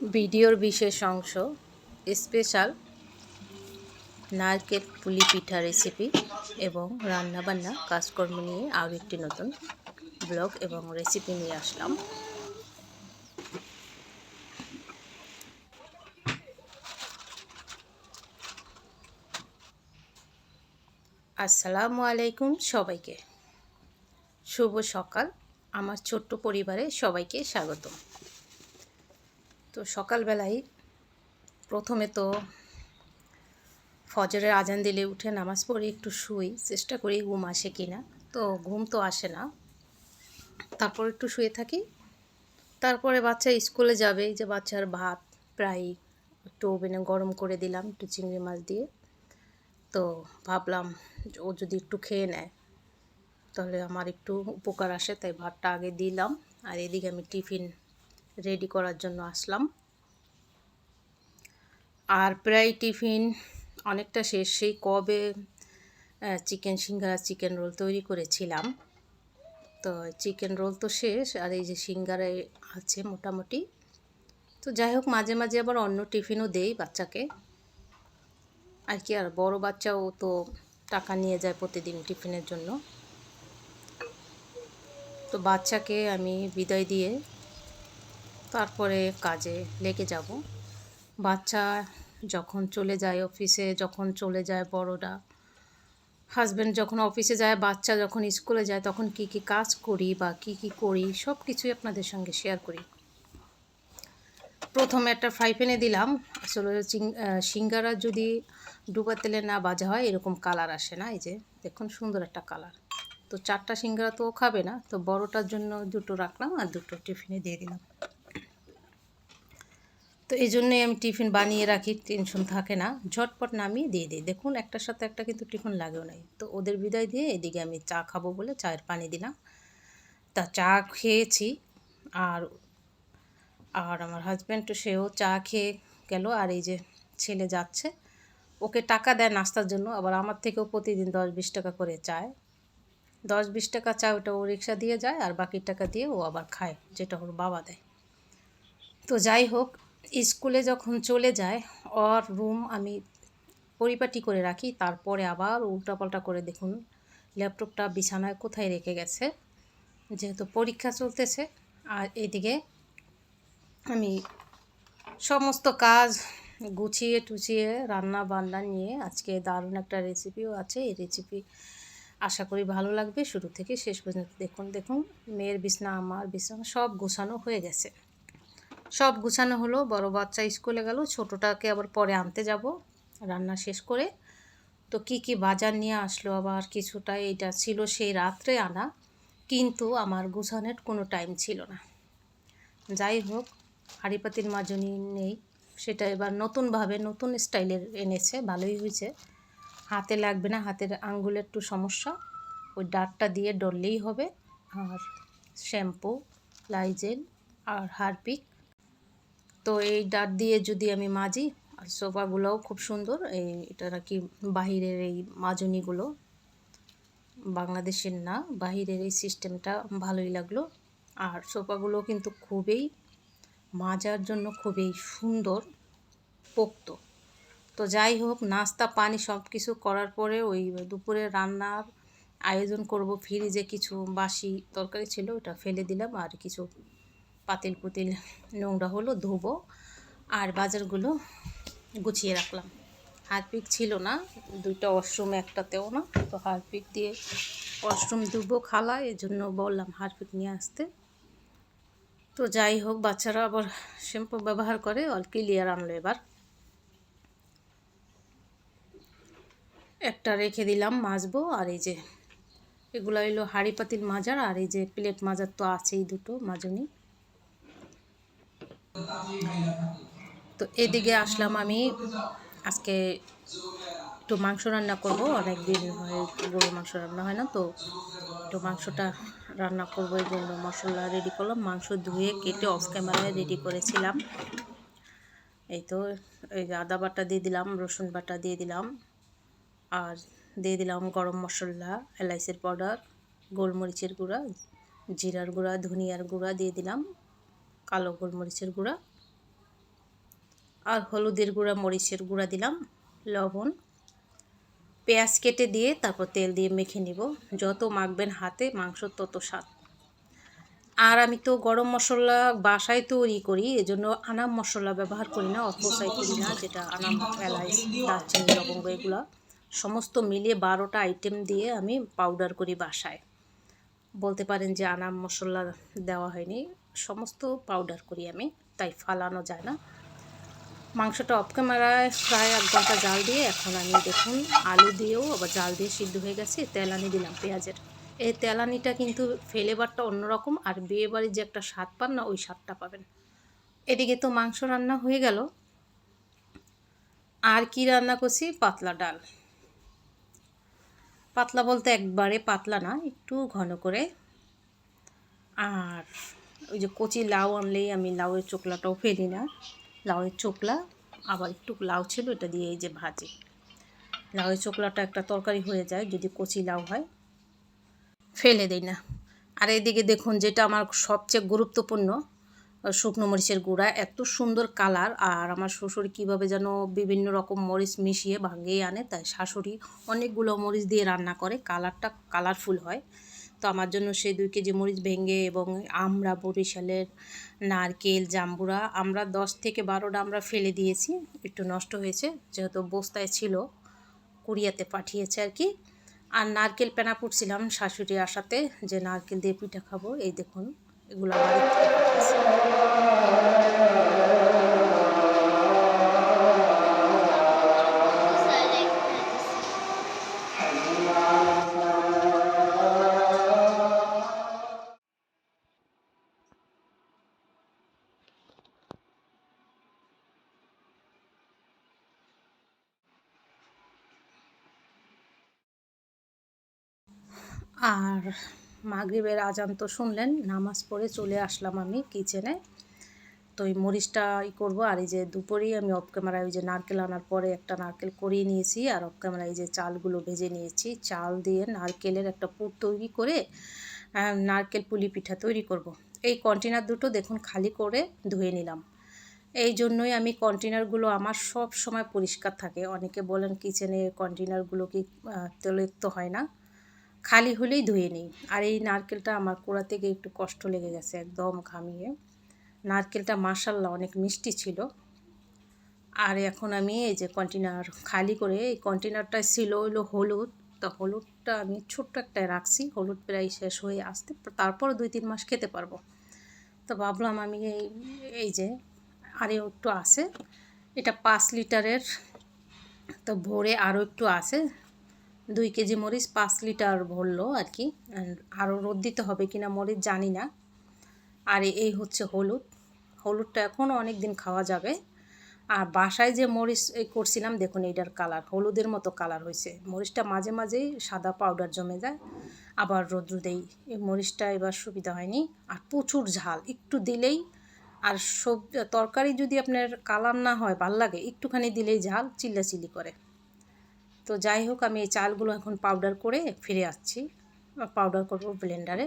ভিডিওর বিশেষ অংশ, স্পেশাল নারকেল পুলি পিঠা রেসিপি এবং রান্নাবান্না কাজকর্ম নিয়ে আরও একটি নতুন ব্লগ এবং রেসিপি নিয়ে আসলাম। আসসালামু আলাইকুম সবাইকে। শুভ সকাল। আমার ছোট্ট পরিবারে সবাইকে স্বাগতম। তো সকালবেলায় প্রথমে তো ফজরের আজান দিলে উঠে নামাজ পড়ে একটু শুই, চেষ্টা করি ঘুম আসে কি না তো ঘুম তো আসে না। তারপর একটু শুয়ে থাকি। তারপরে বাচ্চা স্কুলে যাবে যে বাচ্চার ভাত প্রায় একটু ওভেনে গরম করে দিলাম, একটু চিংড়ি মাছ দিয়ে। তো ভাবলাম ও যদি একটু খেয়ে নেয়, তাহলে আমার একটু উপকার আসে, তাই ভাতটা আগে দিলাম। আর এদিকে আমি টিফিন রেডি করার জন্য আসলাম। আর প্রায় টিফিন অনেকটা শেষ। সেই কবে চিকেন সিঙ্গারা, চিকেন রোল তৈরি করেছিলাম। তো চিকেন রোল তো শেষ, আর এই যে সিঙ্গারায় আছে মোটামুটি। তো যাই হোক, মাঝে মাঝে আবার অন্য টিফিনও দেই বাচ্চাকে। আর কি, আর বড় বাচ্চাও তো টাকা নিয়ে যায় প্রতিদিন টিফিনের জন্য। তো বাচ্চাকে আমি বিদায় দিয়ে তারপরে কাজে লেগে যাব। বাচ্চা যখন চলে যায় অফিসে যখন চলে যায় বড়রা। হাজব্যান্ড যখন অফিসে যায়, বাচ্চা যখন স্কুলে যায়, তখন কি কি কাজ করি বা কি কি করি সব কিছুই আপনাদের সঙ্গে শেয়ার করি। প্রথমে একটা ফ্রাই প্যানে দিলাম। আসলে সিঙ্গারা যদি ডুবা তেলে না বাজা হয়, এরকম কালার আসে না, এই যে দেখুন সুন্দর একটা কালার তো চারটা সিঙ্গারা তো খাবে না, তো বড়টার জন্য দুটো রাখলাম আর দুটো টিফিনে দিয়ে দিলাম। তো এই জন্যই আমি টিফিন বানিয়ে রাখি, টেনশন থাকে না। ঝটপট নামিয়ে দিয়ে দিই। দেখুন, একটার সাথে একটা কিন্তু টিফিন লাগেও নাই। তো ওদের বিদায় দিয়ে এদিকে আমি চা খাব বলে চায়ের পানি দিলাম। তা চা খেয়েছি। আর আর আমার হাজব্যান্ড সেও চা খেয়ে গেল। আর এই যে ছেলে যাচ্ছে, ওকে টাকা দেয় নাস্তার জন্য। আবার আমার থেকেও প্রতিদিন দশ বিশ টাকা করে চায়। দশ বিশ টাকা চায়, ওটা ও রিক্সা দিয়ে যায়। আর বাকি টাকা দিয়ে ও আবার খায়, যেটা ওর বাবা দেয়। তো যাই হোক স্কুলে যখন চলে যায়, ওর রুম আমি পরিপাটি করে রাখি, তারপরে আবার উল্টাপাল্টা করে দেখুন, ল্যাপটপটা বিছানায় কোথায় রেখে গেছে। যেহেতু পরীক্ষা চলতেছে, আর এদিকে আমি সমস্ত কাজ গুছিয়ে টুচিয়ে রান্না বান্না নিয়ে আজকে দারুণ একটা রেসিপিও আছে। এই রেসিপি আশা করি ভালো লাগবে। শুরু থেকে শেষ পর্যন্ত দেখুন দেখুন, মেয়ের বিছনা, আমার বিছনা সব গোছানো হয়ে গেছে। সব গুছানো হলো। বড় বাচ্চা স্কুলে গেল, ছোটোটাকে আবার পরে আনতে যাব। রান্না শেষ করে তো কি কি বাজার নিয়ে আসলো আবার কিছুটা, এইটা ছিল সেই রাত্রে আনা। কিন্তু আমার গুছানোর কোনো টাইম ছিল না। যাই হোক, হাঁড়িপাতির মাজনি নেই। সেটা এবার নতুনভাবে নতুন স্টাইলের এনেছে, ভালোই হয়েছে। হাতে লাগবে না, হাতের আঙ্গুলের একটু সমস্যা। ওই ডাটটা দিয়ে ডললেই হবে। আর শ্যাম্পু লাইজেল আর হারপিক তো এই ডাট দিয়ে যদি আমি মাজি, আর সোফাগুলোও খুব সুন্দর। এই এটা নাকি বাহিরের এই মাজনিগুলো। বাংলাদেশের না, বাহিরের এই সিস্টেমটা ভালোই লাগল। আর সোফাগুলো কিন্তু খুবই মাজার জন্য খুবই সুন্দর, পোক্ত। তো যাই হোক, নাস্তা, পানি সব কিছু করার পরে ওই দুপুরে রান্নার আয়োজন করব। ফ্রিজে কিছু বাসি তরকারি ছিল, ওটা ফেলে দিলাম, আর কিছু পাতিল পুতিল নোংরা হলো, ধোবো। আর বাজারগুলো গুছিয়ে রাখলাম। হারপিক ছিল না, দুইটা ওয়াশরুম একটাতেও না, তো হারপিক দিয়ে ওয়াশরুম ধুবো খালা এই জন্য বললাম হারপিক নিয়ে আসতে। তো যাই হোক, বাচ্চারা আবার শ্যাম্পু ব্যবহার করে, অল ক্লিয়ার আনলো এবার। একটা রেখে দিলাম মাজবো, আর এই যে এগুলো এলো হাঁড়ি পাতিল মাজার, আর এই যে প্লেট মাজার তো আছেই দুটো, মাজনি। তো এদিকে আসলাম আমি। আজকে একটু মাংস রান্না করব। অনেক দিন হয় গরুর মাংস রান্না হয় না, তো একটু মাংসটা রান্না করব এই জন্য। মশলা রেডি করলাম, মাংস ধুয়ে কেটে অফ ক্যামেরায় রেডি করেছিলাম। এই তো, এই আদা বাটা দিয়ে দিলাম, রসুন বাটা দিয়ে দিলাম, আর দিয়ে দিলাম গরম মশলা, এলাইচের পাউডার, গোলমরিচের গুঁড়া, জিরার গুঁড়া, ধনিয়ার গুঁড়া দিয়ে দিলাম, কালো গোলমরিচের গুঁড়া। আর হলুদের গুঁড়া, মরিচের গুঁড়া দিলাম, লবণ। পেঁয়াজ কেটে দিয়ে তারপর তেল দিয়ে মেখে নিব। যত মাখবেন হাতে মাংস তত স্বাদ। আর আমি তো গরম মশলা বাসায় তৈরি করি, এজন্য আনাম মশলা ব্যবহার করি না অপসাই করি না, যেটা আনাম, এলাইচ, দারচিনি, লবঙ্গ, এগুলো সমস্ত মিলিয়ে বারোটা আইটেম দিয়ে আমি পাউডার করি বাসায়। বলতে পারেন যে আনাম মশলা দেওয়া হয়নি, সমস্ত পাউডার করি আমি, তাই ফালানো যায় না। মাংসটা অফ ক্যামেরায় প্রায় এক ঘণ্টা জাল দিয়ে এখন আমি দেখুন আলু দিয়েও আবার জাল দিয়ে সিদ্ধ হয়ে গেছে তেলানি দিলাম পেঁয়াজের। এই তেলানিটা কিন্তু ফ্লেভারটা অন্যরকম আর বিয়ে বাড়ির যে একটা স্বাদ পান না, ওই স্বাদটা পাবেন। এদিকে তো মাংস রান্না হয়ে গেল। আর কি রান্না করছি? পাতলা ডাল। পাতলা বলতে একবারে পাতলা না, একটু ঘন করে। আর ওই যে কচি লাউ আনলেই আমি লাউয়ের চোকলাটাও ফেলি না। লাউয়ের চোকলা, আবার একটু লাউ ছিল, এটা দিয়ে এই যে ভাজি। লাউয়ের চোকলাটা একটা তরকারি হয়ে যায়, যদি কচি লাউ হয়। ফেলে দিই না। আর এদিকে দেখুন, যেটা আমার সবচেয়ে গুরুত্বপূর্ণ, শুকনো মরিচের গুঁড়া, এত সুন্দর কালার। আর আমার শ্বশুর কীভাবে যেন বিভিন্ন রকম মরিচ মিশিয়ে ভাঙিয়ে আনে, তাই শাশুড়ি অনেকগুলো মরিচ দিয়ে রান্না করে, কালারটা কালারফুল হয়। তো আমার জন্য সে দুই কেজি মরিচ ভেঙে এবং আমরা বরিশালের নারকেল, জাম্বুরা, আমরা দশ থেকে বারোটা আমরা ফেলে দিয়েছি, একটু নষ্ট হয়েছে, যেহেতু বস্তায় ছিল, কুড়িয়াতে পাঠিয়েছে আর কি। আর নারকেল পেনা পুড়ছিলাম শাশুড়ি আসাতে যে নারকেল দিয়ে পিঠা খাব, এই দেখুন, এগুলো আর মাগরিবের আজান তো শুনলেন, নামাজ পড়ে চলে আসলাম আমি কিচেনে তো এই মরিচটা ই করব, আর এই যে দুপুরেই আমি অফ ক্যামেরায় ওই যে নারকেল আনার পরে একটা নারকেল করিয়ে নিয়েছি, আর অফ ক্যামেরায় এই যে চালগুলো ভেজে নিয়েছি। চাল দিয়ে নারকেলের একটা পুর তৈরি করে নারকেল পুলি পিঠা তৈরি করব। এই কন্টেনার দুটো দেখুন খালি করে ধুয়ে নিলাম। এই জন্যই আমি কন্টেনারগুলো আমার সব সময় পরিষ্কার থাকে। অনেকে বলেন কিচেনে কন্টেনারগুলো কি তৈলাক্ত হয় না। খালি হলেই ধুয়ে নিই। আর এই নারকেলটা আমার কোড়া থেকে একটু কষ্ট লেগে গেছে, একদম ঘামিয়ে। নারকেলটা মাসাল্লাহ অনেক মিষ্টি ছিল। আর এখন আমি এই যে কন্টেনার খালি করে, এই কন্টেনারটা ছিল হলো হলুদ। তো হলুদটা আমি ছোট্ট একটা রাখছি, হলুদ প্রায় শেষ হয়ে আসতে তারপর দুই তিন মাস খেতে পারব। তো ভাবলাম আমি এই এই যে আরও একটু আছে, এটা পাঁচ লিটারের, তো ভোরে আরও একটু আছে। দুই কেজি মরিচ পাঁচ লিটার ভরলো আর কি। আরও রোদ দিতে হবে কিনা মরিচ জানি না। আর এই হচ্ছে হলুদ। হলুদটা এখনও অনেক দিন খাওয়া যাবে। আর বাসায় যে মরিচ এই করছিলাম, দেখুন এইটার কালার। হলুদের মতো কালার হয়েছে। মরিচটা মাঝে মাঝেই সাদা পাউডার জমে যায়। আবার রোদ্রু দেই। এই মরিচটা এবার সুবিধা হয়নি। আর প্রচুর ঝাল। একটু দিলেই আর সব, তরকারি যদি আপনার কালার না হয়, ভালো লাগে, একটুখানি দিলেই ঝাল, চিল্লাচিল্লি করে। তো যাই হোক আমি এই চালগুলো এখন পাউডার করে ফিরে আসছি। পাউডার করব ব্লেন্ডারে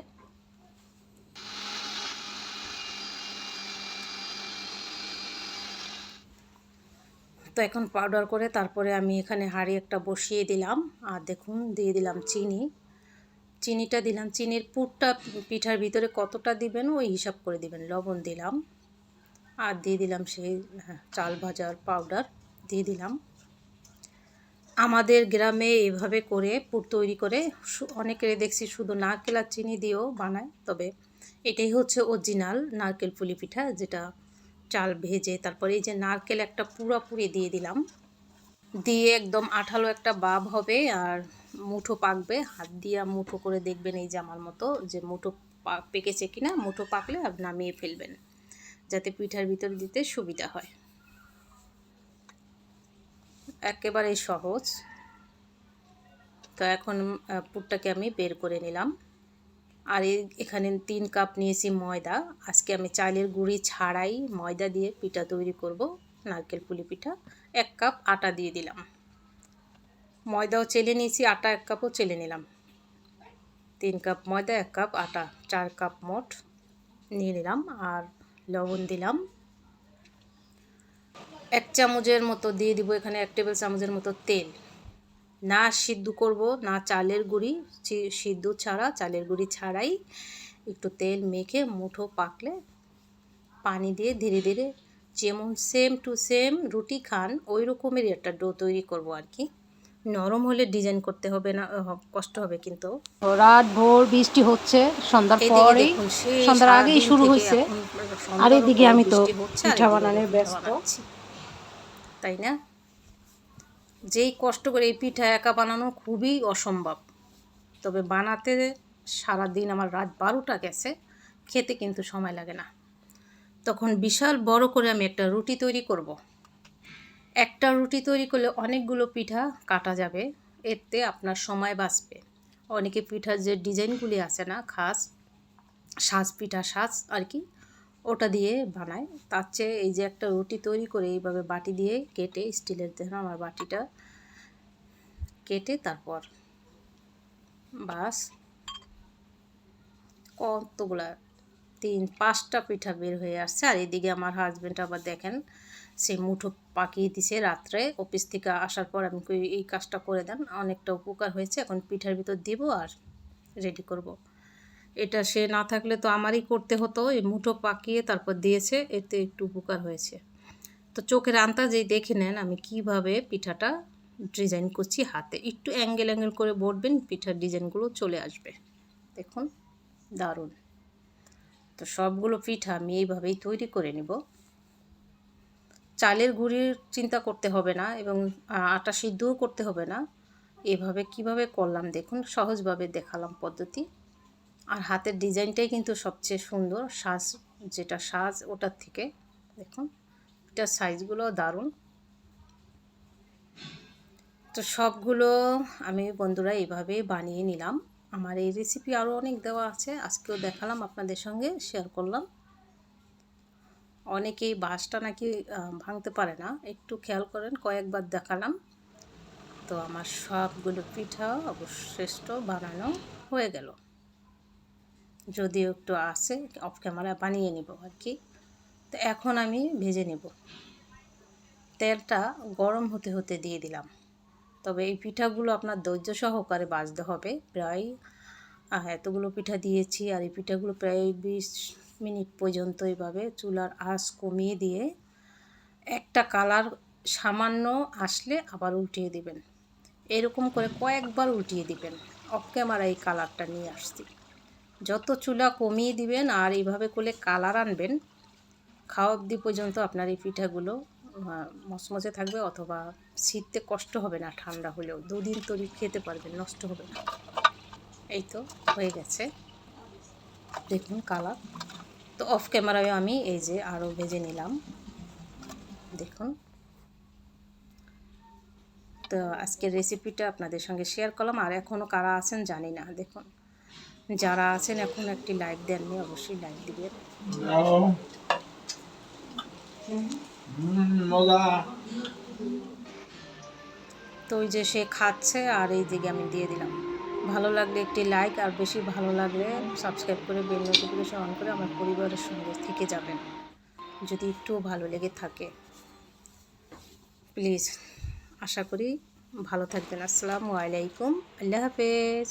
তো এখন পাউডার করে তারপরে আমি এখানে হাঁড়ি একটা বসিয়ে দিলাম। আর দেখুন দিয়ে দিলাম চিনি। চিনিটা দিলাম। চিনির পুরটা পিঠার ভিতরে কতটা দিবেন ওই হিসাব করে দিবেন। লবণ দিলাম। আর দিয়ে দিলাম সেই হ্যাঁ, চাল ভাজার পাউডার দিয়ে দিলাম। আমাদের গ্রামে এভাবে করে পুর তৈরি করে অনেকের দেখছি শুধু নারকেল আর চিনি দিয়েও বানায়, তবে এটাই হচ্ছে অরিজিনাল নারকেল পুলি পিঠা, যেটা চাল ভেজে তারপরে এই যে নারকেল একটা পুরোপুরি দিয়ে দিলাম। দিয়ে একদম আঠালো একটা বাব হবে আর মুঠো পাকবে। হাত দিয়ে মুঠো করে দেখবেন এই যে আমার মতো যে মুঠো পেকেছে কিনা, মুঠো পাকলে আর নামিয়ে ফেলবেন, যাতে পিঠার ভিতর দিতে সুবিধা হয়। একেবারে সহজ। তো এখন পুরটাকে আমি বের করে নিলাম। আর এখানে তিন কাপ নিয়েছি ময়দা। আজকে আমি চালের গুঁড়ি ছাড়াই ময়দা দিয়ে পিঠা তৈরি করব, নারকেল পুলি পিঠা। এক কাপ আটা দিয়ে দিলাম। ময়দাও চেলে নিয়েছি, আটা এক কাপও চেলে নিলাম। তিন কাপ ময়দা, এক কাপ আটা, চার কাপ মোট নিয়ে নিলাম। আর লবণ দিলাম। এক চামচের মতো দিয়ে দিব এখানে এক টেবিল চামচের মতো তেল। না সিদ্ধ করব না চালের গুঁড়ি সিদ্ধ ছাড়া চালের গুঁড়ি ছাড়াই একটু তেল মেখে মুঠো পাকলে পানি দিয়ে ধীরে ধীরে যেমন সেম টু সেম রুটি খান ওই রকমেরই একটা ডো তৈরি করব আর কি। নরম হলে ডিজাইন করতে হবে না কষ্ট হবে কিন্তু। রাত ভোর বৃষ্টি হচ্ছে সন্ধ্যার পরেই সন্ধ্যার আগেই শুরু হয়েছে। আর এদিকে আমি তো পিঠা বানানোর ব্যস্ত। তাই না? যেই কষ্ট করে এই পিঠা একা বানানো খুবই অসম্ভব। তবে বানাতে সারা দিন আমার রাত বারোটা গেছে, খেতে কিন্তু সময় লাগে না। তখন বিশাল বড় করে আমি একটা রুটি তৈরি করব। একটা রুটি তৈরি করলে অনেকগুলো পিঠা কাটা যাবে, এতে আপনার সময় বাঁচবে। অনেকে পিঠার যে ডিজাইনগুলি আছে না, খাস, সাজ পিঠা, সাজ আর কি ওটা দিয়ে বানায়। তার চেয়ে এই যে একটা রুটি তৈরি করে এইভাবে বাটি দিয়ে কেটে, স্টিলের দেখেন আমার বাটিটা কেটে তারপর বাস কতগুলা তিন, পাঁচটা পিঠা বের হয়ে আসছে। আর এদিকে আমার হাজব্যান্ড আবার দেখেন, সে মুঠো পাকিয়ে দিছে রাত্রে। অফিস থেকে আসার পর আমি এই কাজটা করে দেন। অনেকটা উপকার হয়েছে। এখন পিঠার ভিতর দিব আর রেডি করব। এটা সে না থাকলে তো আমারই করতে হতো। এই মুঠো পাকিয়ে তারপর দিয়েছে, এতে একটু উপকার হয়েছে। তো চোখের আন্তাজেই দেখে নেন আমি কীভাবে পিঠাটা ডিজাইন করছি হাতে। একটু অ্যাঙ্গেল অ্যাঙ্গেল করে বলবেন পিঠার ডিজাইনগুলো চলে আসবে। দেখুন, দারুণ। তো সবগুলো পিঠা আমি এইভাবেই তৈরি করে নেব। চালের গুঁড়ির চিন্তা করতে হবে না এবং আটা সিদ্ধও করতে হবে না। এভাবে কীভাবে করলাম দেখুন, সহজভাবে দেখালাম পদ্ধতি। আর হাতের ডিজাইনটাই কিন্তু সবচেয়ে সুন্দর সাজ, যেটা সাজ ওটার থেকে, দেখুন এটার সাইজগুলো দারুণ। তো সবগুলো আমি বন্ধুরা এইভাবে বানিয়ে নিলাম। আমার এই রেসিপি আরও অনেক দেওয়া আছে, আজকেও দেখালাম আপনাদের সঙ্গে শেয়ার করলাম। অনেকেই বাঁশটা নাকি ভাঙতে পারে না, একটু খেয়াল করেন, কয়েকবার দেখালাম। তো আমার সবগুলো পিঠা অবশিষ্ট বানানো হয়ে গেল। যদিও একটু আছে অফ ক্যামেরা বানিয়ে নিব আর কি তো এখন আমি ভেজে নেব। তেলটা গরম হতে হতে দিয়ে দিলাম। তবে এই পিঠাগুলো আপনার ধৈর্য সহকারে বাজতে হবে। প্রায় এতগুলো পিঠা দিয়েছি আর এই পিঠাগুলো প্রায় বিশ মিনিট পর্যন্ত এইভাবে চুলার আঁচ কমিয়ে দিয়ে একটা কালার সামান্য আসলে আবার উল্টিয়ে দিবেন। এরকম করে কয়েকবার উল্টিয়ে দিবেন। অফ ক্যামেরা এই কালারটা নিয়ে আসছি। যত চুলা কমিয়ে দিবেন আর এইভাবে করলে কালার আনবেন, খাওয়া অবধি পর্যন্ত আপনার এই পিঠাগুলো মচমচে থাকবে অথবা শীতে কষ্ট হবে না, ঠান্ডা হলেও। দুদিন তরি খেতে পারবেন, নষ্ট হবে না। এই তো হয়ে গেছে। দেখুন কালার। তো অফ ক্যামেরায় আমি এই যে আরও ভেজে নিলাম। দেখুন। তো আজকের রেসিপিটা আপনাদের সঙ্গে শেয়ার করলাম। আর এখনও কারা আছেন জানি না। দেখুন। যারা আছেন এখন একটি লাইক দেননি অবশ্যই লাইক দিবেন। তো ওই যে সে খাচ্ছে আর এই দিকে আমি দিয়ে দিলাম। ভালো লাগলে একটি লাইক আর বেশি ভালো লাগলে সাবস্ক্রাইব করে বেল নোটিফিকেশন অন করে আমার পরিবারের সঙ্গে থেকে যাবেন। যদি একটু ভালো লেগে থাকে প্লিজ আশা করি ভালো থাকবেন। আসসালামু আলাইকুম। আল্লাহ হাফেজ।